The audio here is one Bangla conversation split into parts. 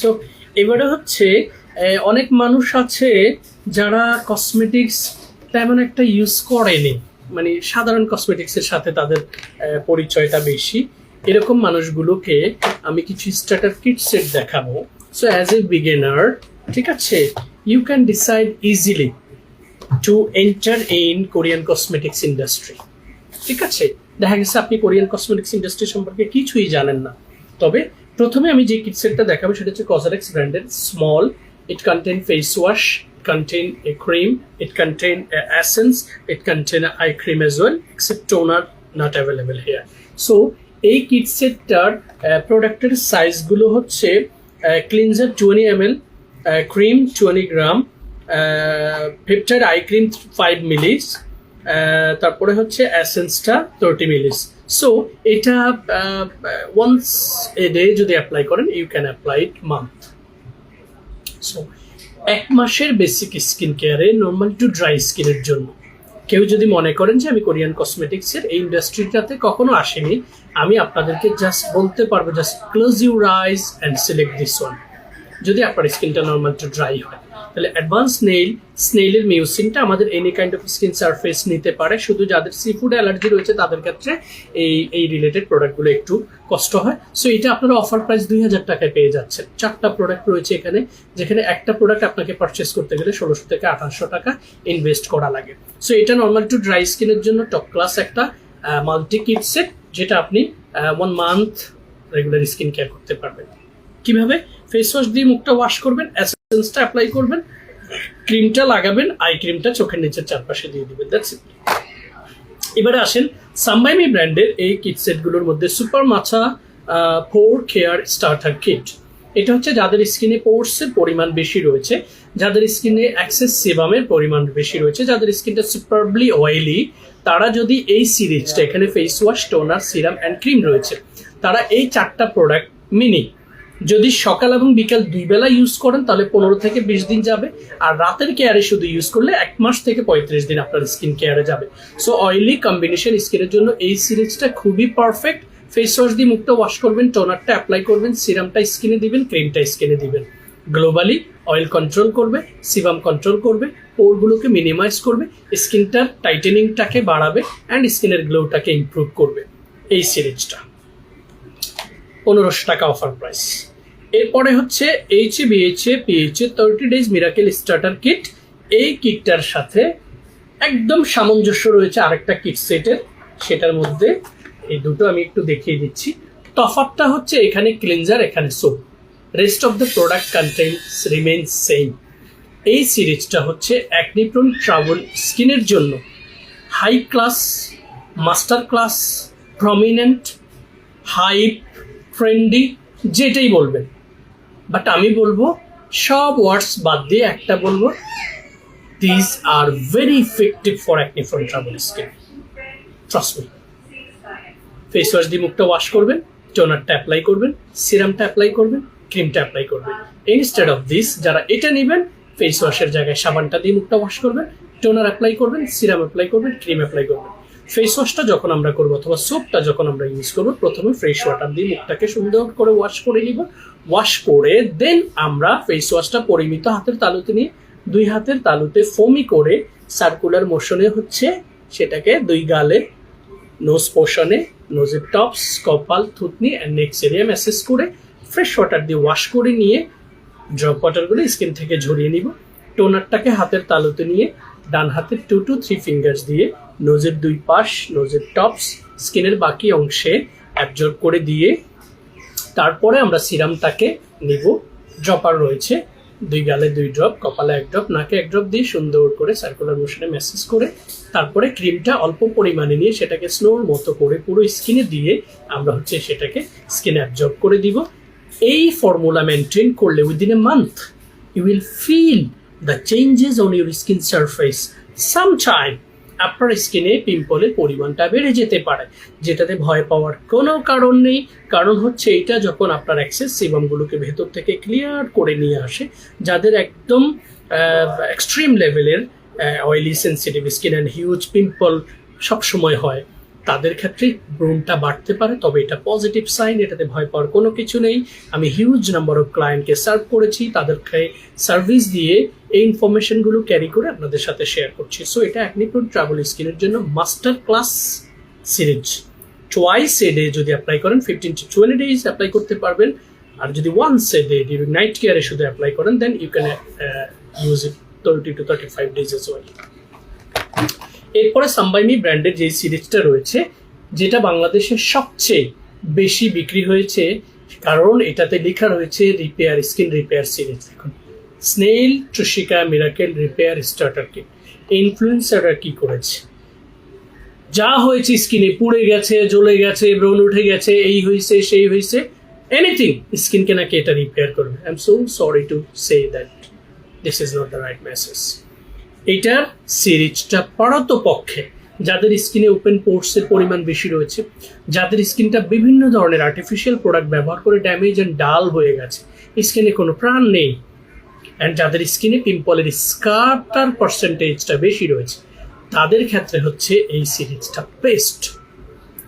সো এবারে হচ্ছে অনেক মানুষ আছে যারা কসমেটিক্স তেমন একটা ইউজ করেনি। মানে সাধারণ কসমেটিক্সের সাথে তাদের পরিচয়টা বেশি। এরকম মানুষগুলোকে আমি কিছু স্টার্টার কিট সেট দেখাবো। সো অ্যাজ এ বিগিনার ঠিক আছে you can decide easily to enter in Korean cosmetics industry ঠিক আছে, দেখা গেছে আপনি কোরিয়ান কসমেটিক্স ইন্ডাস্ট্রি সম্পর্কে কিছুই জানেন না। তবে প্রথমে আমি যে কিটসেটটা দেখাবো সেটা হচ্ছে কজারেক্স ব্র্যান্ডের small it contain face wash cream, it contain a essence, it contain a eye cream as well, except toner not available here. So, এই কিটসেটটার প্রোডাক্টের সাইজগুলো হচ্ছে cleanser twenty M L cream twenty gram peptide eye cream five mls তারপরে হচ্ছে অ্যাসেন্সটা থার্টি মিলিস সো এটা ওয়ান্স এ ডে যদি অ্যাপ্লাই করেন you can apply it month so এক মাসের বেসিক স্কিন কেয়ারে নর্মাল টু ড্রাই স্কিনের জন্য। কেউ যদি মনে করেন যে আমি কোরিয়ান কসমেটিক্সের এই ইন্ডাস্ট্রিটাতে কখনো আসিনি, আমি আপনাদেরকে জাস্ট বলতে পারব just close your eyes and select this one যদি আপনার স্কিনটা নর্মাল টু ড্রাই হয়, তাহলে অ্যাডভান্স নেইল স্নেইলের মিউসিনটা আমাদের any kind of skin surface নিতে পারে। শুধু যাদের সি ফুড অ্যালার্জি রয়েছে, তাদের ক্ষেত্রে এই এই রিলেটেড প্রোডাক্টগুলো একটু কষ্ট হয়। সো এটা আপনারা অফার প্রাইস দুই হাজার টাকায় পেয়ে যাচ্ছেন। চারটা প্রোডাক্ট রয়েছে এখানে, যেখানে একটা প্রোডাক্ট আপনাকে পারচেস করতে গেলে ষোলোশো থেকে আঠাশশো টাকা ইনভেস্ট করা লাগে। সো এটা নর্মাল টু ড্রাই স্কিনের জন্য টপ ক্লাস একটা মাল্টি কিট সেট যেটা আপনি one month regular skin care করতে পারবেন। কীভাবে? ফেস ওয়াশ দিয়ে মুখটা ওয়াশ করবেন এসেন্সটা অ্যাপ্লাই করবেন ক্রিমটা লাগাবেন আই ক্রিমটা চোখের নিচের চারপাশে দিয়ে দিবেন দ্যাটস ইট এবারে আসেন সাম্বাইমি ব্র্যান্ডের এই কিট সেটগুলোর মধ্যে সুপার মাছা ফোর কেয়ার স্টার্টার কিট এটা হচ্ছে যাদের স্কিনে পোর্সের পরিমাণ বেশি রয়েছে, যাদের স্কিনে অ্যাক্সেস সেবামের পরিমাণ বেশি রয়েছে, যাদের স্কিনটা সুপারবলি অয়েলি তারা যদি এই সিরিজটা এখানে face wash toner serum and cream রয়েছে, তারা এই চারটা প্রোডাক্ট মিনি যদি সকাল এবং বিকাল দুই বেলা ইউজ করেন, তাহলে পনেরো থেকে বিশ দিন যাবে। আর রাতের কেয়ারে শুধু ইউজ করলে এক মাস থেকে পঁয়ত্রিশ দিন আপনার স্কিন কেয়ারে যাবে। সো অয়েলি কম্বিনেশন স্কিনের জন্য এই সিরিজটা খুবই পারফেক্ট ফেস ওয়াশ দিয়ে মুখটা ওয়াশ করবেন টোনারটা অ্যাপ্লাই করবেন সিরামটা স্কিনে দিবেন ক্রিমটা স্কিনে দিবেন। গ্লোবালি অয়েল কন্ট্রোল করবে সিবাম কন্ট্রোল করবে পোরগুলোকে মিনিমাইজ করবে স্কিনটার টাইটেনিংটাকে বাড়াবে অ্যান্ড স্কিনের গ্লোটাকে ইমপ্রুভ করবে। এই সিরিজটা পনেরোশো টাকা অফার প্রাইস এরপরে হচ্ছে H A B H A P H A thirty days miracle starter kit এই কিটটার সাথে একদম সামঞ্জস্য রয়েছে আরেকটা কিট সেটের সেটার মধ্যে এই দুটো আমি একটু দেখিয়ে দিচ্ছি। তফাতটা হচ্ছে এখানে ক্লিনজার এখানে soap rest of the product contents remain same এই সিরিজটা হচ্ছে অ্যাকনিপ্রন ট্রাভেল স্কিনের জন্য। High class master class prominent hype trendy যেটাই বলবেন। বাট আমি বলব, সব ওয়ার্ডস বাদ দিয়ে একটা বলব this are very effective for acne for trouble skin trust me face wash দিয়ে মুখটা ওয়াশ করবেন টোনারটা অ্যাপ্লাই করবেন সিরামটা অ্যাপ্লাই করবেন ক্রিমটা অ্যাপ্লাই করবেন। ইনস্টেড অফ দিস যারা এটা নেবেন ফেস ওয়াশের জায়গায় সাবানটা দিয়ে মুখটা ওয়াশ করবেন টোনার অ্যাপ্লাই করবেন সিরাম অ্যাপ্লাই করবেন ক্রিম অ্যাপ্লাই করবেন। ফেস ওয়াশটা যখন আমরা করব অথবা সোপটা যখন আমরা ইউজ করব, প্রথমে ফ্রেশ ওয়াটার দিয়ে মুখটাকে সুন্দর করে ওয়াশ করে নিব। ওয়াশ করে দেন আমরা ফেস ওয়াশটা পরিমিত হাতের তালুতে নিয়ে দুই হাতের তালুতে ফোমি করে সার্কুলার মোশনে হচ্ছে সেটাকে দুই গালে নোজ পোর্শনে নোজের টপস কপাল, থুতনি অ্যান্ড নেক্স এরিয়া ম্যাসেজ করে ফ্রেশ ওয়াটার দিয়ে ওয়াশ করে নিয়ে ড্রপ ওয়াটারগুলো স্কিন থেকে ঝরিয়ে নিব। টোনারটাকে হাতের তালুতে নিয়ে ডান হাতের টু টু থ্রি ফিঙ্গার্স দিয়ে নোজের দুই পাশ নোজের টপস স্কিনের বাকি অংশে অ্যাবজর্ব করে দিয়ে তারপরে আমরা সিরামটাকে নিব। ড্রপার রয়েছে। দুই গালে দুই ড্রপ কপালে এক ড্রপ নাকে এক ড্রপ দিয়ে সুন্দর করে সার্কুলার মোশনে মেসেজ করে তারপরে ক্রিমটা অল্প পরিমাণে নিয়ে সেটাকে স্নোর মতো করে পুরো স্কিনে দিয়ে আমরা হচ্ছে সেটাকে স্কিনে অ্যাবজর্ব করে দিব। এই ফর্মুলা মেনটেন করলে within a month you will feel the changes on your skin surface time আপনার স্কিনে পিম্পলের পরিমাণটা বেড়ে যেতে পারে, যেটাতে ভয় পাওয়ার কোনো কারণ নেই। কারণ হচ্ছে এটা যখন আপনার অ্যাক্সেস সিবামগুলোকে ভেতর থেকে ক্লিয়ার করে নিয়ে আসে, যাদের একদম এক্সট্রিম লেভেলের oily sensitive skin and huge pimple সবসময় হয়। তাদের ক্ষেত্রে ব্রণটা বাড়তে পারে, তবে এটা পজিটিভ সাইন এটাতে ভয় পাওয়ার কোনো কিছু নেই। আমি হিউজ নাম্বার অফ ক্লায়েন্টকে সার্ভ করেছি, তাদেরকে সার্ভিস দিয়ে এই ইনফরমেশনগুলো ক্যারি করে আপনাদের সাথে শেয়ার করছি। সো এটা অ্যাকনিপ্রোন ট্রাভেল স্কিনের জন্য master class series twice a day যদি অ্যাপ্লাই করেন fifteen to twenty days apply করতে পারবেন। আর যদি once a day during night কেয়ারে শুধু অ্যাপ্লাই করেন then you can use it thirty to thirty five days as well এরপরে সাম্বাইমি ব্র্যান্ডের যে সিরিজটা রয়েছে, যেটা বাংলাদেশের সবচেয়ে বেশি বিক্রি হয়েছে, কারণ এটাতে লেখা রয়েছে রিপেয়ার স্কিন রিপেয়ার সিরিজ দেখুন snail Truecica miracle repair starter kit ইনফ্লুয়েন্সাররা কি করেছে? যা হয়েছে স্কিনে পুড়ে গেছে, জ্বলে গেছে ব্রণ উঠে গেছে, এই হয়েছে, সেই হয়েছে। এনিথিং স্কিনকে নাকি এটা রিপেয়ার করবে। I am so sorry to say that this is not the right message এটার সিরিজটা পারত পক্ষে, যাদের স্কিনে ওপেন পোর্টসের পরিমাণ বেশি রয়েছে, যাদের স্কিনটা বিভিন্ন ধরনের আর্টিফিশিয়াল প্রোডাক্ট ব্যবহার করে ড্যামেজ অ্যান্ড ডাল হয়ে গেছে স্কিনে কোনো প্রাণ নেই। অ্যান্ড যাদের স্কিনে পিম্পলের স্কারটার পার্সেন্টেজটা বেশি রয়েছে, তাদের ক্ষেত্রে হচ্ছে এই সিরিজটা বেস্ট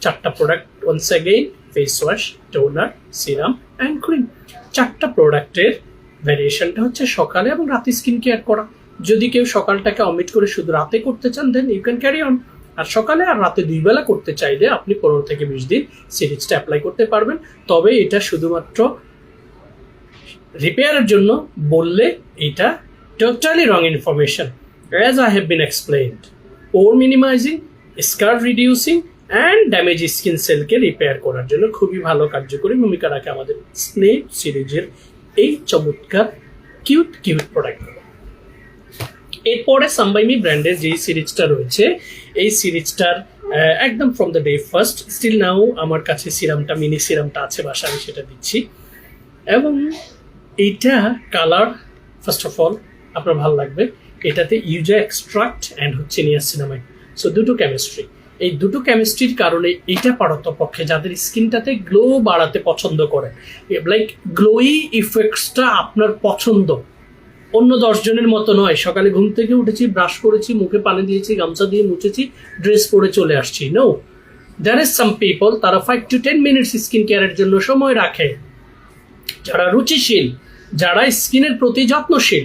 চারটা product once again face wash toner serum and cream চারটা প্রোডাক্টের ভ্যারিয়েশনটা হচ্ছে সকালে এবং রাতে স্কিন কেয়ার করা। যদি কেউ সকালটাকে অমিট করে শুধু রাতে করতে চান then you can carry on আর সকালে আর রাতে দুই বেলা করতে চাইলে আপনি পনেরো থেকে বিশ দিন সিরিজটা অ্যাপ্লাই করতে পারবেন। তবে এটা শুধুমাত্র রিপেয়ারের জন্য বললে এটা totally wrong information as I have been explained or minimizing scar reducing and damage skin সেলকে repair করার জন্য খুবই ভালো কার্যকরী ভূমিকা রাখে আমাদের স্নেপ সিরিজের এই চমৎকার কিউট কিউট প্রোডাক্টগুলো এরপরে সাম্বাইমি ব্র্যান্ডের যেই সিরিজটা রয়েছে, এই সিরিজটার একদম from the day first still now আমার কাছে সিরামটা, মিনি সিরামটা আছে বাসায়, আমি সেটা দিচ্ছি। এবং এইটা কালার ফার্স্ট অফ অল আপনার ভালো লাগবে, এটাতে ইউজা এক্সট্রাক্ট অ্যান্ড হচ্ছে নিয়ার নিয়াসিনামাইড সো দুটো কেমিস্ট্রি এই দুটো কেমিস্ট্রির কারণে এইটা পারতপক্ষে যাদের স্কিনটাতে গ্লো বাড়াতে পছন্দ করে। লাইক গ্লোই ইফেক্টসটা আপনার পছন্দ। অন্য দশজনের মতো নয়। সকালে ঘুম থেকে উঠেছি ব্রাশ করেছি, মুখে পানি দিয়েছি, গামছা দিয়ে মুছেছি ড্রেস পরে চলে আসছি। No there is some people তারা five to ten minutes skin কেয়ারের জন্য সময় রাখে। যারা রুচিশীল, যারা স্কিনের প্রতি যত্নশীল,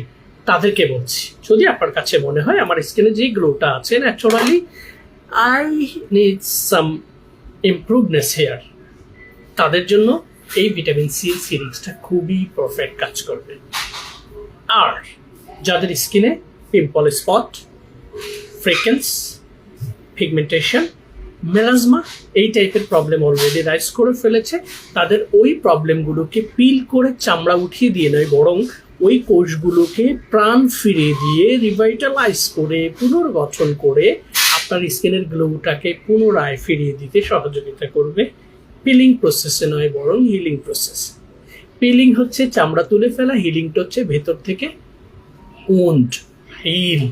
তাদেরকে বলছি, যদি আপনার কাছে মনে হয় আমার স্কিনে যে গ্লোটা আছে naturally I need some improveness here তাদের জন্য এই ভিটামিন সি সিরিজটা খুবই পারফেক্ট কাজ করবে। আর যাদের স্কিনে pimple spot freckles pigmentation melasma এই টাইপের প্রবলেম অলরেডি রাইজ করে ফেলেছে। তাদের ওই প্রবলেমগুলোকে পিল করে চামড়া উঠিয়ে দিয়ে নয়, বরং ওই কোষগুলোকে প্রাণ ফিরিয়ে দিয়ে রিভাইটালাইজ করে, পুনর্গঠন করে আপনার স্কিনের গ্লোটাকে পুনরায় ফিরিয়ে দিতে সহযোগিতা করবে। পিলিং প্রসেসে নয়, বরং হিলিং প্রসেস পিলিং হচ্ছে চামড়া তুলে ফেলা হিলিংটা হচ্ছে ভেতর থেকে উন্ড হিল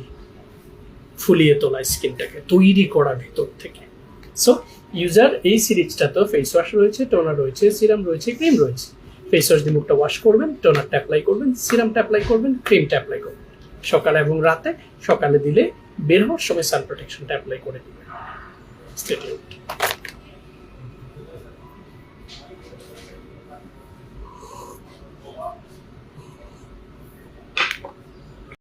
ফুলিয়ে তোলা স্কিনটাকে, তৈরি করা ভেতর থেকে। সো ইউজার এই সিরিজটাতেও ফেস ওয়াশ রয়েছে টোনার রয়েছে সিরাম রয়েছে ক্রিম রয়েছে। ফেস ওয়াশ দিয়ে মুখটা ওয়াশ করবেন টোনারটা অ্যাপ্লাই করবেন সিরামটা অ্যাপ্লাই করবেন ক্রিমটা অ্যাপ্লাই করবেন। সকালে এবং রাতে, সকালে দিলে বের হওয়ার সময় সান প্রোটেকশনটা অ্যাপ্লাই করে দেবেন। Tuned.